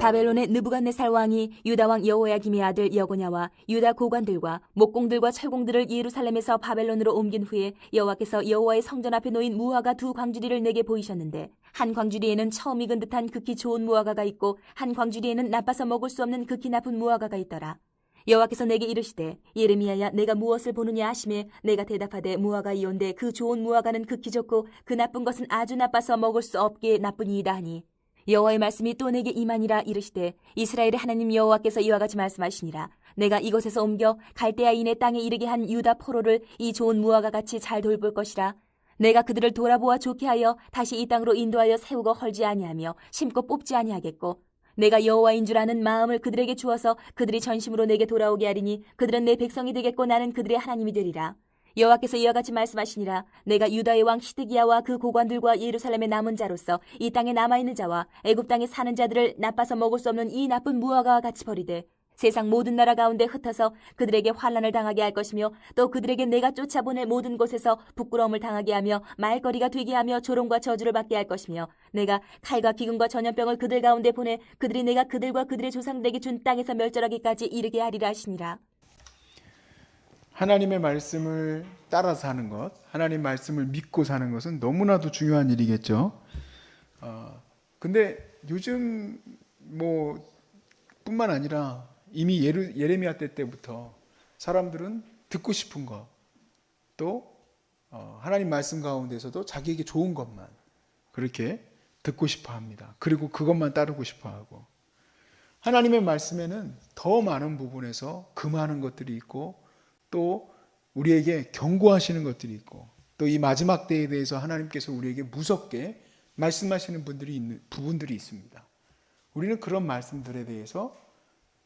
바벨론의 느부갓네살 왕이 유다 왕 여호야김의 아들 여고냐와 유다 고관들과 목공들과 철공들을 예루살렘에서 바벨론으로 옮긴 후에 여호와께서 여호와의 성전 앞에 놓인 무화과 두 광주리를 내게 보이셨는데 한 광주리에는 처음 익은 듯한 극히 좋은 무화과가 있고 한 광주리에는 나빠서 먹을 수 없는 극히 나쁜 무화과가 있더라. 여호와께서 내게 이르시되 예레미야야 내가 무엇을 보느냐 하심에 내가 대답하되 무화과 이온데 그 좋은 무화과는 극히 좋고 그 나쁜 것은 아주 나빠서 먹을 수 없게 나쁘니이다 하니 여호와의 말씀이 또 내게 임하니라 이르시되 이스라엘의 하나님 여호와께서 이와 같이 말씀하시니라 내가 이곳에서 옮겨 갈대아인의 땅에 이르게 한 유다 포로를 이 좋은 무화과 같이 잘 돌볼 것이라 내가 그들을 돌아보아 좋게 하여 다시 이 땅으로 인도하여 세우고 헐지 아니하며 심고 뽑지 아니하겠고 내가 여호와인 줄 아는 마음을 그들에게 주어서 그들이 전심으로 내게 돌아오게 하리니 그들은 내 백성이 되겠고 나는 그들의 하나님이 되리라. 여호와께서 이와 같이 말씀하시니라 내가 유다의 왕 시드기야와 그 고관들과 예루살렘의 남은 자로서 이 땅에 남아 있는 자와 애굽 땅에 사는 자들을 나빠서 먹을 수 없는 이 나쁜 무화과와 같이 버리되 세상 모든 나라 가운데 흩어서 그들에게 환란을 당하게 할 것이며 또 그들에게 내가 쫓아보낼 모든 곳에서 부끄러움을 당하게 하며 말거리가 되게 하며 조롱과 저주를 받게 할 것이며 내가 칼과 기근과 전염병을 그들 가운데 보내 그들이 내가 그들과 그들의 조상들에게 준 땅에서 멸절하기까지 이르게 하리라 하시니라 하나님의 말씀을 따라 사는 것, 하나님 말씀을 믿고 사는 것은 너무나도 중요한 일이겠죠. 어, 근데 요즘 뭐 뿐만 아니라 이미 예르, 예레미야 때 때부터 사람들은 듣고 싶은 것, 또 어, 하나님 말씀 가운데서도 자기에게 좋은 것만 그렇게 듣고 싶어 합니다. 그리고 그것만 따르고 싶어 하고 하나님의 말씀에는 더 많은 부분에서 금하는 것들이 있고 또 우리에게 경고하시는 것들이 있고 또 이 마지막 때에 대해서 하나님께서 우리에게 무섭게 말씀하시는 분들이 있는 부분들이 있습니다. 우리는 그런 말씀들에 대해서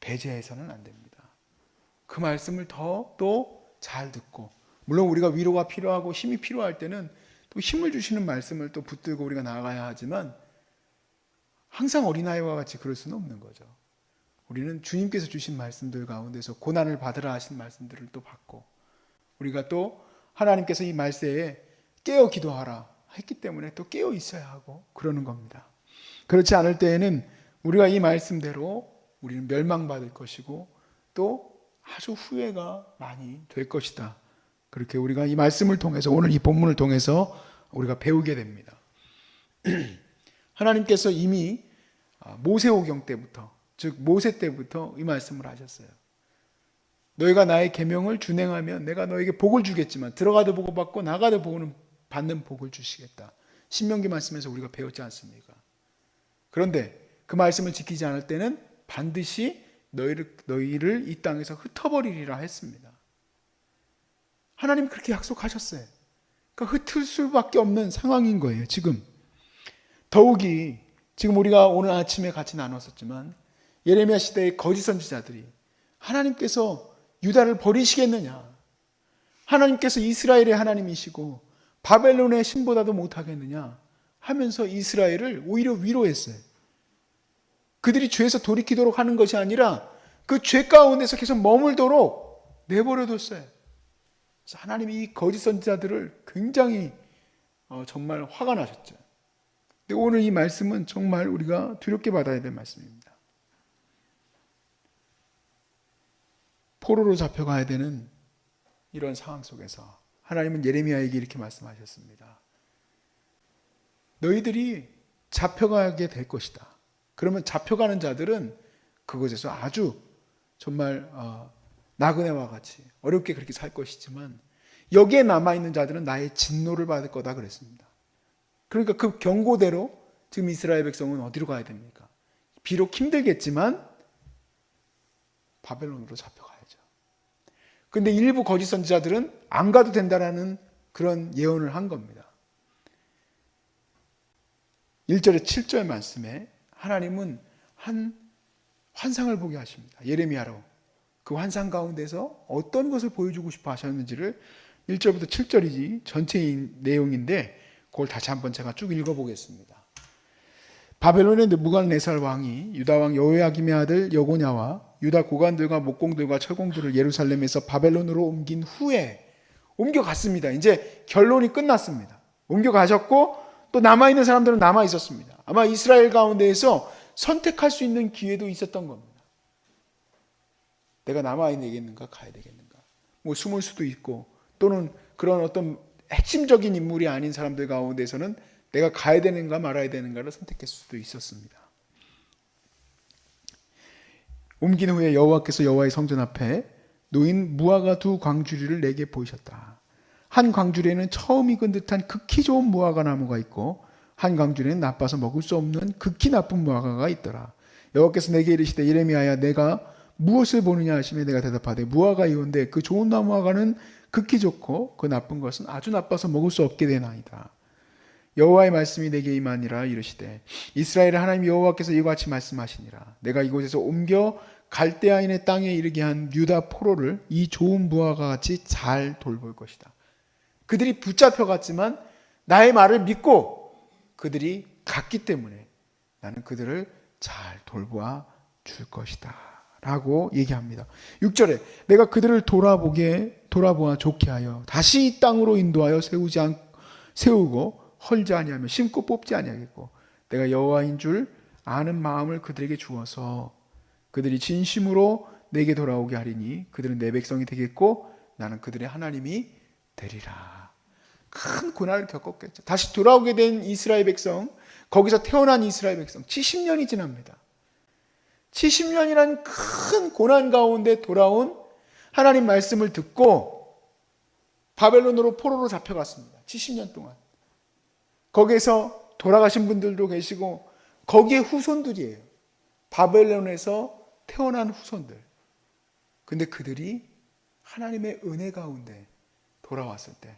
배제해서는 안 됩니다. 그 말씀을 더 또 잘 듣고 물론 우리가 위로가 필요하고 힘이 필요할 때는 또 힘을 주시는 말씀을 또 붙들고 우리가 나가야 하지만 항상 어린아이와 같이 그럴 수는 없는 거죠. 우리는 주님께서 주신 말씀들 가운데서 고난을 받으라 하신 말씀들을 또 받고 우리가 또 하나님께서 이 말세에 깨어 기도하라 했기 때문에 또 깨어 있어야 하고 그러는 겁니다. 그렇지 않을 때에는 우리가 이 말씀대로 우리는 멸망받을 것이고 또 아주 후회가 많이 될 것이다. 그렇게 우리가 이 말씀을 통해서 오늘 이 본문을 통해서 우리가 배우게 됩니다. 하나님께서 이미 모세오경 때부터 즉 모세 때부터 이 말씀을 하셨어요. 너희가 나의 계명을 준행하면 내가 너에게 복을 주겠지만 들어가도 복을 받고 나가도 복을 받는 복을 주시겠다. 신명기 말씀에서 우리가 배웠지 않습니까? 그런데 그 말씀을 지키지 않을 때는 반드시 너희를 너희를 이 땅에서 흩어버리리라 했습니다. 하나님 그렇게 약속하셨어요. 그러니까 흩을 수밖에 없는 상황인 거예요. 지금 더욱이 지금 우리가 오늘 아침에 같이 나눴었지만 예레미야 시대의 거짓 선지자들이 하나님께서 유다를 버리시겠느냐? 하나님께서 이스라엘의 하나님이시고 바벨론의 신보다도 못하겠느냐? 하면서 이스라엘을 오히려 위로했어요. 그들이 죄에서 돌이키도록 하는 것이 아니라 그 죄 가운데서 계속 머물도록 내버려뒀어요. 그래서 하나님이 이 거짓 선지자들을 굉장히 어, 정말 화가 나셨죠. 근데 오늘 이 말씀은 정말 우리가 두렵게 받아야 될 말씀입니다. 포로로 잡혀가야 되는 이런 상황 속에서 하나님은 예레미야에게 이렇게 말씀하셨습니다. 너희들이 잡혀가게 될 것이다. 그러면 잡혀가는 자들은 그곳에서 아주 정말 어, 나그네와 같이 어렵게 그렇게 살 것이지만 여기에 남아 있는 자들은 나의 진노를 받을 거다 그랬습니다. 그러니까 그 경고대로 지금 이스라엘 백성은 어디로 가야 됩니까? 비록 힘들겠지만 바벨론으로 잡혀가야죠. 근데 일부 거짓 선지자들은 안 가도 된다라는 그런 예언을 한 겁니다. 1절에 7절 말씀에 하나님은 한 환상을 보게 하십니다. 예레미야로. 그 환상 가운데서 어떤 것을 보여주고 싶어 하셨는지를 1절부터 7절이지 전체 내용인데 그걸 다시 한번 제가 쭉 읽어보겠습니다. 바벨론의 느부갓네살 왕이 유다 왕 여호야김의 아들 여고냐와 유다 고관들과 목공들과 철공들을 예루살렘에서 바벨론으로 옮긴 후에 옮겨갔습니다. 이제 결론이 끝났습니다. 옮겨가셨고 또 남아 있는 사람들은 남아 있었습니다. 아마 이스라엘 가운데에서 선택할 수 있는 기회도 있었던 겁니다. 내가 남아야 되겠는가, 가야 되겠는가. 뭐 숨을 수도 있고, 또는 그런 어떤 핵심적인 인물이 아닌 사람들 가운데서는 내가 가야 되는가 말아야 되는가를 선택할 수도 있었습니다. 옮긴 후에 여호와께서 여호와의 성전 앞에 놓인 무화과 두 광주리를 내게 보이셨다. 한 광주리에는 처음 익은 듯한 극히 좋은 무화과 나무가 있고 한 광주리에는 나빠서 먹을 수 없는 극히 나쁜 무화과가 있더라. 여호와께서 내게 이르시되 예레미야야 내가 무엇을 보느냐 하시며 내가 대답하되 무화과 이온데 그 좋은 나무화과는 극히 좋고 그 나쁜 것은 아주 나빠서 먹을 수 없게 되나이다. 여호와의 말씀이 내게 임하니라 이르시되 이스라엘의 하나님 여호와께서 이와 같이 말씀하시니라 내가 이곳에서 옮겨 갈대아인의 땅에 이르게 한 유다 포로를 이 좋은 무화과 같이 잘 돌볼 것이다. 그들이 붙잡혀 갔지만 나의 말을 믿고 그들이 갔기 때문에 나는 그들을 잘 돌보아 줄 것이다. 라고 얘기합니다. 6절에 내가 그들을 돌아보게 돌아보아 좋게 하여 다시 이 땅으로 인도하여 세우지 않 세우고 헐지 아니하며 심고 뽑지 아니하겠고 내가 여호와인 줄 아는 마음을 그들에게 주어서 그들이 진심으로 내게 돌아오게 하리니 그들은 내 백성이 되겠고 나는 그들의 하나님이 되리라. 큰 고난을 겪었겠죠. 다시 돌아오게 된 이스라엘 백성, 거기서 태어난 이스라엘 백성 70년이 지납니다. 70년이란 큰 고난 가운데 돌아온 하나님 말씀을 듣고 바벨론으로 포로로 잡혀갔습니다. 70년 동안. 거기에서 돌아가신 분들도 계시고 거기에 후손들이에요. 바벨론에서 태어난 후손들. 근데 그들이 하나님의 은혜 가운데 돌아왔을 때,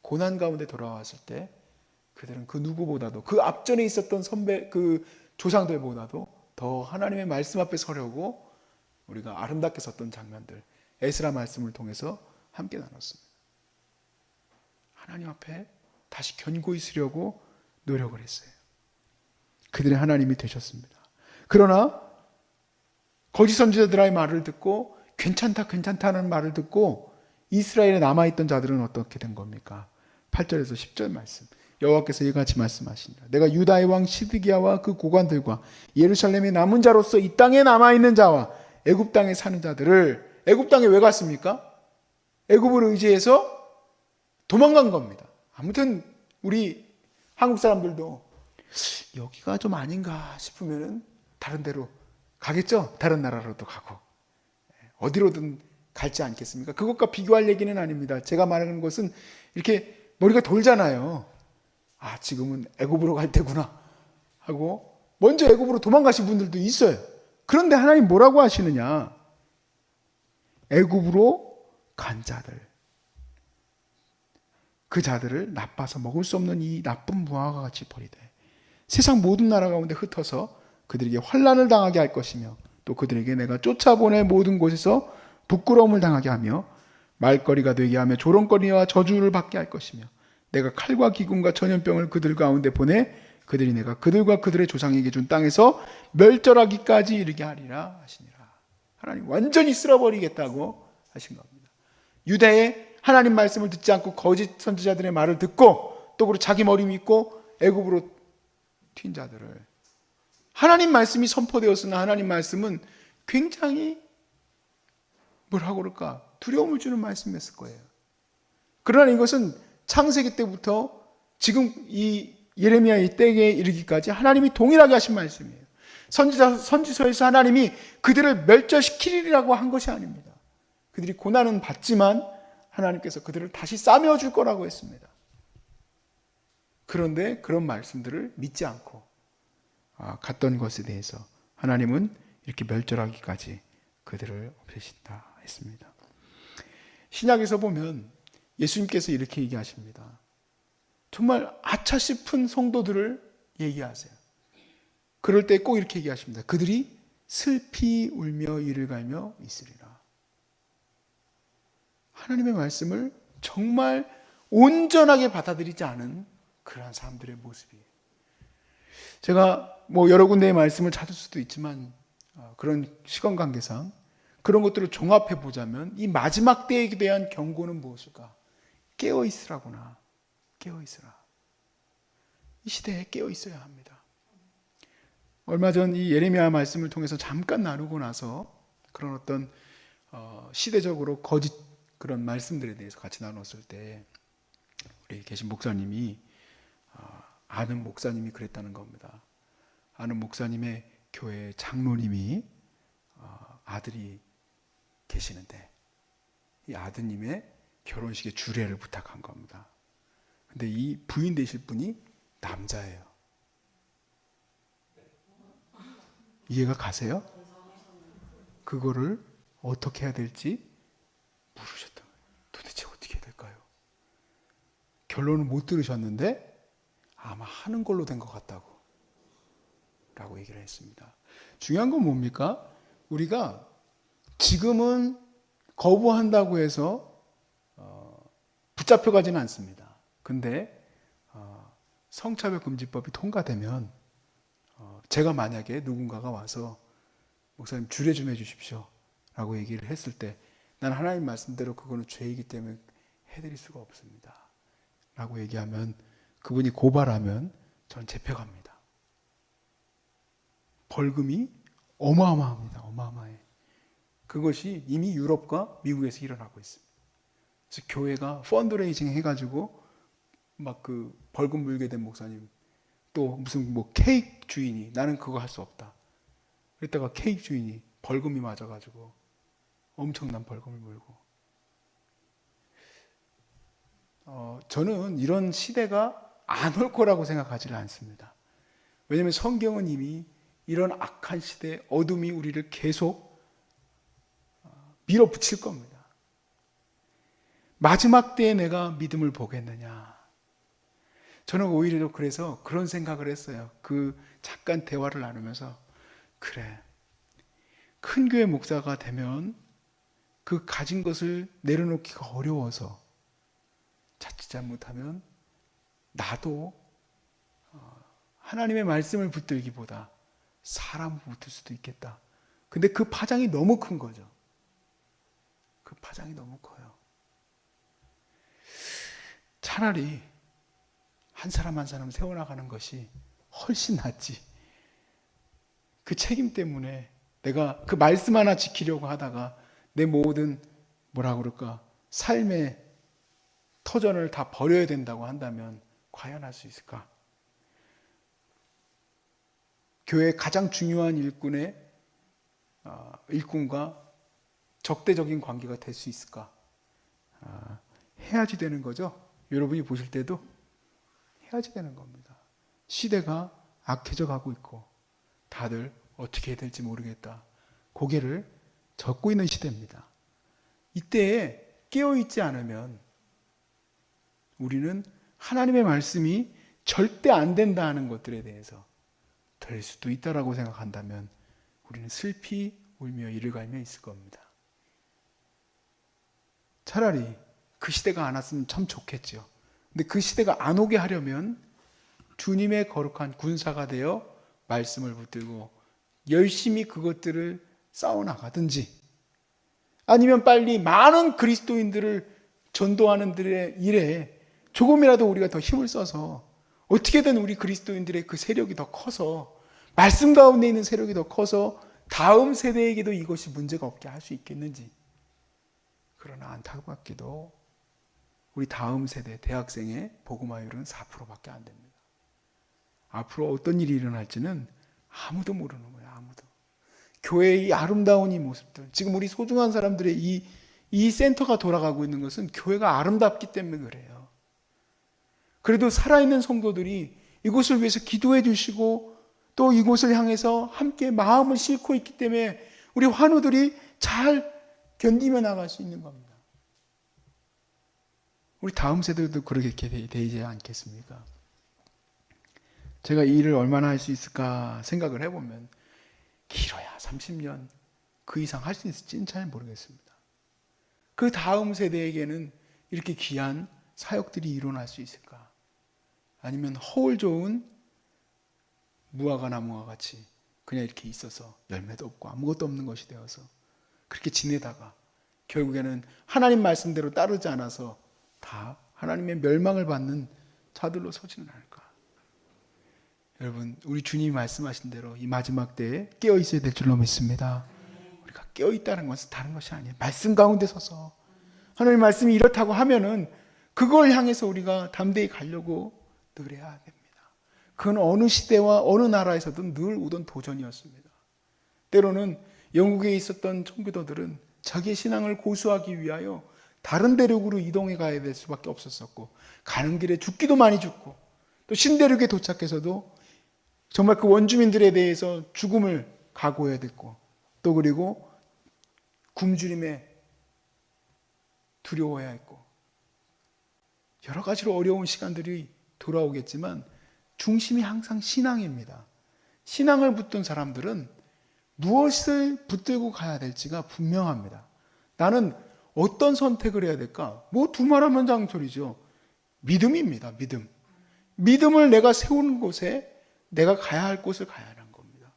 고난 가운데 돌아왔을 때, 그들은 그 누구보다도 그 앞전에 있었던 선배, 그 조상들보다도 더 하나님의 말씀 앞에 서려고 우리가 아름답게 섰던 장면들, 에스라 말씀을 통해서 함께 나눴습니다. 하나님 앞에 다시 견고히 서려고 노력을 했어요. 그들의 하나님이 되셨습니다. 그러나 거짓 선지자들의 말을 듣고 괜찮다 괜찮다는 말을 듣고 이스라엘에 남아 있던 자들은 어떻게 된 겁니까? 8절에서 10절 말씀. 여호와께서 이같이 말씀하시니라. 내가 유다의 왕 시드기야와 그 고관들과 예루살렘의 남은 자로서 이 땅에 남아 있는 자와 애굽 땅에 사는 자들을 애굽 땅에 왜 갔습니까? 애굽을 의지해서 도망간 겁니다. 아무튼 우리 한국 사람들도 여기가 좀 아닌가 싶으면은 다른 데로 가겠죠. 다른 나라로도 가고 어디로든 갈지 않겠습니까? 그것과 비교할 얘기는 아닙니다. 제가 말하는 것은 이렇게 머리가 돌잖아요. 아 지금은 애굽으로 갈 때구나 하고 먼저 애굽으로 도망가신 분들도 있어요. 그런데 하나님 뭐라고 하시느냐? 애굽으로 간 자들 그 자들을 나빠서 먹을 수 없는 이 나쁜 무화과 같이 버리되 세상 모든 나라 가운데 흩어서 그들에게 환란을 당하게 할 것이며 또 그들에게 내가 쫓아보내 모든 곳에서 부끄러움을 당하게 하며 말거리가 되게 하며 조롱거리와 저주를 받게 할 것이며 내가 칼과 기근과 전염병을 그들 가운데 보내 그들이 내가 그들과 그들의 조상에게 준 땅에서 멸절하기까지 이르게 하리라 하시니라. 하나님 완전히 쓸어버리겠다고 하신 겁니다. 유대의 하나님 말씀을 듣지 않고 거짓 선지자들의 말을 듣고 또 그리고 자기 머리 믿고 애굽으로 튄 자들을 하나님 말씀이 선포되었으나 하나님 말씀은 굉장히 뭐라고 그럴까 두려움을 주는 말씀이었을 거예요. 그러나 이것은 창세기 때부터 지금 이 예레미야 이 때에 이르기까지 하나님이 동일하게 하신 말씀이에요. 선지자 선지서에서 하나님이 그들을 멸절시키리라고 한 것이 아닙니다. 그들이 고난은 받지만 하나님께서 그들을 다시 싸매어 줄 거라고 했습니다. 그런데 그런 말씀들을 믿지 않고 아, 갔던 것에 대해서 하나님은 이렇게 멸절하기까지 그들을 없애신다 했습니다. 신약에서 보면 예수님께서 이렇게 얘기하십니다. 정말 아차 싶은 성도들을 얘기하세요. 그럴 때 꼭 이렇게 얘기하십니다. 그들이 슬피 울며 이를 갈며 있으리라. 하나님의 말씀을 정말 온전하게 받아들이지 않은 그러한 사람들의 모습이에요. 제가 뭐 여러 군데의 말씀을 찾을 수도 있지만 어, 그런 시간 관계상 그런 것들을 종합해 보자면 이 마지막 때에 대한 경고는 무엇일까? 깨어 있으라구나. 깨어 있으라. 이 시대에 깨어 있어야 합니다. 얼마 전 이 예레미야 말씀을 통해서 잠깐 나누고 나서 그런 어떤 어, 시대적으로 거짓 그런 말씀들에 대해서 같이 나눴을 때 우리 계신 목사님이 어, 아는 목사님이 그랬다는 겁니다. 아는 목사님의 교회 장로님이 어, 아들이 계시는데 이 아드님의 결혼식에 주례를 부탁한 겁니다. 근데 이 부인 되실 분이 남자예요. 이해가 가세요? 그거를 어떻게 해야 될지 모르셨던 거예요. 도대체 어떻게 해야 될까요? 결론은 못 들으셨는데 아마 하는 걸로 된 것 같다고 라고 얘기를 했습니다. 중요한 건 뭡니까? 우리가 지금은 거부한다고 해서 어, 붙잡혀 가지는 않습니다. 근데 어, 성차별 금지법이 통과되면 어, 제가 만약에 누군가가 와서 목사님 주례 좀 해주십시오 라고 얘기를 했을 때 난 하나님 말씀대로 그거는 죄이기 때문에 해드릴 수가 없습니다 라고 얘기하면 그분이 고발하면 전 재패갑니다 벌금이 어마어마합니다 어마어마해 그것이 이미 유럽과 미국에서 일어나고 있습니다 그래서 교회가 펀드레이징 해가지고 막 그 벌금 물게 된 목사님 또 무슨 뭐 케이크 주인이 나는 그거 할 수 없다. 그랬다가 케이크 주인이 벌금이 맞아가지고 엄청난 벌금을 물고. 어, 저는 이런 시대가 안 올 거라고 생각하지는 않습니다. 왜냐하면 성경은 이미 이런 악한 시대 어둠이 우리를 계속 어, 밀어붙일 겁니다. 마지막 때에 내가 믿음을 보겠느냐. 저는 오히려 그래서 그런 생각을 했어요. 그 잠깐 대화를 나누면서 그래 큰 교회 목사가 되면 그 가진 것을 내려놓기가 어려워서 자칫 잘못하면 나도 어, 하나님의 말씀을 붙들기보다 사람을 붙을 수도 있겠다. 근데 그 파장이 너무 큰 거죠. 그 파장이 너무 커요. 차라리 한 사람 한 사람 세워나가는 것이 훨씬 낫지. 그 책임 때문에 내가 그 말씀 하나 지키려고 하다가 내 모든 뭐라 그럴까 삶의 터전을 다 버려야 된다고 한다면 과연 할 수 있을까? 교회의 가장 중요한 일꾼의 어, 일꾼과 적대적인 관계가 될 수 있을까? 아, 해야지 되는 거죠. 여러분이 보실 때도 해야지 되는 겁니다. 시대가 악해져 가고 있고 다들 어떻게 해야 될지 모르겠다. 고개를 젓고 있는 시대입니다. 이때에 깨어 있지 않으면 우리는 하나님의 말씀이 절대 안 된다 하는 것들에 대해서 될 수도 있다라고 생각한다면 우리는 슬피 울며 이를 갈며 있을 겁니다. 차라리 그 시대가 안 왔으면 참 좋겠죠. 근데 그 시대가 안 오게 하려면 주님의 거룩한 군사가 되어 말씀을 붙들고 열심히 그것들을 싸워나가든지 아니면 빨리 많은 그리스도인들을 전도하는 들의 일에 조금이라도 우리가 더 힘을 써서 어떻게든 우리 그리스도인들의 그 세력이 더 커서 말씀 가운데 있는 세력이 더 커서 다음 세대에게도 이것이 문제가 없게 할 수 있겠는지 그러나 안타깝게도 우리 다음 세대 대학생의 복음화율은 4%밖에 안 됩니다. 앞으로 어떤 일이 일어날지는 아무도 모르는 거예요. 아무도. 교회의 이 아름다운 이 모습들, 지금 우리 소중한 사람들의 이, 이 센터가 돌아가고 있는 것은 교회가 아름답기 때문에 그래요. 그래도 살아있는 성도들이 이곳을 위해서 기도해 주시고 또 이곳을 향해서 함께 마음을 싣고 있기 때문에 우리 환우들이 잘 견디며 나갈 수 있는 겁니다. 우리 다음 세대도 그렇게 되지 않겠습니까? 제가 이 일을 얼마나 할 수 있을까 생각을 해보면 길어야 30년 그 이상 할 수 있을지는 잘 모르겠습니다. 그 다음 세대에게는 이렇게 귀한 사역들이 일어날 수 있을까? 아니면 허울 좋은 무화과 나무와 같이 그냥 이렇게 있어서 열매도 없고 아무것도 없는 것이 되어서 그렇게 지내다가 결국에는 하나님 말씀대로 따르지 않아서 다 하나님의 멸망을 받는 자들로 서지는 않을까. 여러분 우리 주님이 말씀하신 대로 이 마지막 때에 깨어 있어야 될 줄로 믿습니다. 우리가 깨어 있다는 것은 다른 것이 아니에요. 말씀 가운데 서서 하나님 말씀이 이렇다고 하면은 그걸 향해서 우리가 담대히 가려고 늘 해야 됩니다. 그건 어느 시대와 어느 나라에서든 늘 오던 도전이었습니다. 때로는 영국에 있었던 청교도들은 자기의 신앙을 고수하기 위하여 다른 대륙으로 이동해 가야 될 수밖에 없었었고 가는 길에 죽기도 많이 죽고 또 신대륙에 도착해서도 정말 그 원주민들에 대해서 죽음을 각오해야 됐고 또 그리고 굶주림에 두려워해야 했고 여러 가지로 어려운 시간들이 돌아오겠지만 중심이 항상 신앙입니다. 신앙을 붙든 사람들은 무엇을 붙들고 가야 될지가 분명합니다. 나는 어떤 선택을 해야 될까? 뭐 두말하면 장소리죠. 믿음입니다. 믿음. 믿음을 내가 세우는 곳에 내가 가야 할 곳을 가야 하는 겁니다.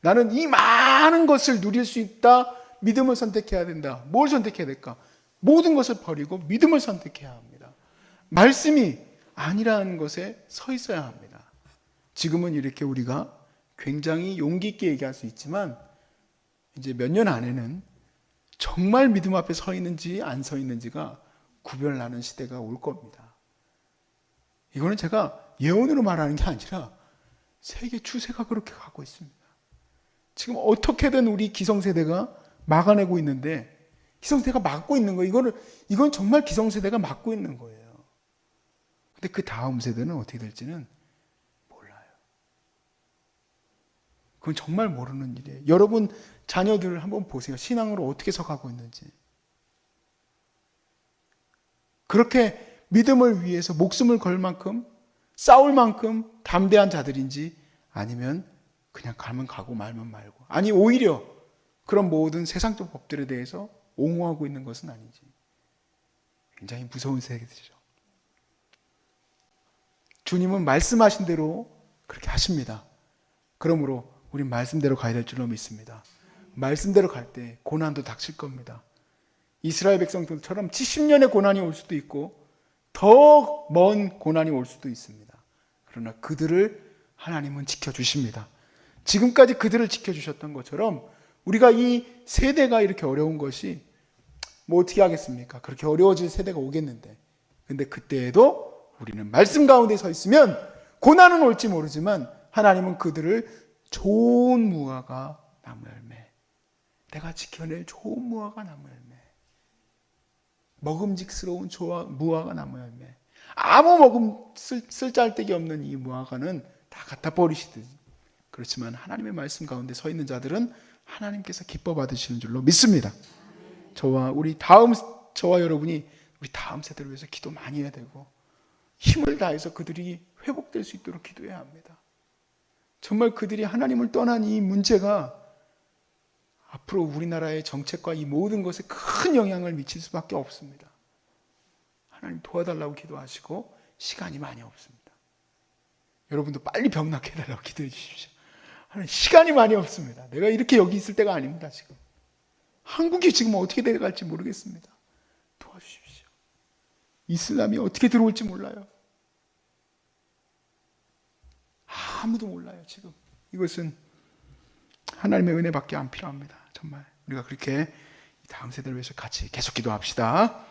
나는 이 많은 것을 누릴 수 있다. 믿음을 선택해야 된다. 뭘 선택해야 될까? 모든 것을 버리고 믿음을 선택해야 합니다. 말씀이 아니라는 것에 서 있어야 합니다. 지금은 이렇게 우리가 굉장히 용기 있게 얘기할 수 있지만 이제 몇 년 안에는 정말 믿음 앞에 서 있는지 안 서 있는지가 구별나는 시대가 올 겁니다. 이거는 제가 예언으로 말하는 게 아니라 세계 추세가 그렇게 가고 있습니다. 지금 어떻게든 우리 기성세대가 막아내고 있는데 기성세대가 막고 있는 거예요. 이거를 이건 정말 기성세대가 막고 있는 거예요. 근데 그 다음 세대는 어떻게 될지는 몰라요. 그건 정말 모르는 일이에요. 여러분 자녀들 한번 보세요. 신앙으로 어떻게 서가고 있는지. 그렇게 믿음을 위해서 목숨을 걸 만큼 싸울 만큼 담대한 자들인지 아니면 그냥 가면 가고 말면 말고 아니 오히려 그런 모든 세상적 법들에 대해서 옹호하고 있는 것은 아닌지 굉장히 무서운 세계죠. 주님은 말씀하신 대로 그렇게 하십니다. 그러므로 우리 말씀대로 가야 될 줄로 믿습니다. 말씀대로 갈 때 고난도 닥칠 겁니다. 이스라엘 백성들처럼 70년의 고난이 올 수도 있고 더 먼 고난이 올 수도 있습니다. 그러나 그들을 하나님은 지켜주십니다. 지금까지 그들을 지켜주셨던 것처럼 우리가 이 세대가 이렇게 어려운 것이 뭐 어떻게 하겠습니까? 그렇게 어려워질 세대가 오겠는데. 근데 그때에도 우리는 말씀 가운데 서 있으면 고난은 올지 모르지만 하나님은 그들을 좋은 무화과 나무 열매, 내가 지켜낼 좋은 무화과 나무 열매, 먹음직스러운 조화, 무화과 나무 열매, 아무 먹음 쓸, 쓸데기 없는 이 무화과는 다 갖다 버리시듯 그렇지만 하나님의 말씀 가운데 서 있는 자들은 하나님께서 기뻐 받으시는 줄로 믿습니다. 저와 우리 다음 저와 여러분이 우리 다음 세대를 위해서 기도 많이 해야 되고 힘을 다해서 그들이 회복될 수 있도록 기도해야 합니다. 정말 그들이 하나님을 떠난 이 문제가 앞으로 우리나라의 정책과 이 모든 것에 큰 영향을 미칠 수밖에 없습니다. 하나님 도와달라고 기도하시고 시간이 많이 없습니다. 여러분도 빨리 병낫게 해달라고 기도해 주십시오. 하나님 시간이 많이 없습니다. 내가 이렇게 여기 있을 때가 아닙니다. 지금 한국이 지금 어떻게 돼갈지 모르겠습니다. 도와주십시오. 이슬람이 어떻게 들어올지 몰라요. 아무도 몰라요, 지금. 이것은 하나님의 은혜밖에 안 필요합니다. 정말. 우리가 그렇게 다음 세대를 위해서 같이 계속 기도합시다.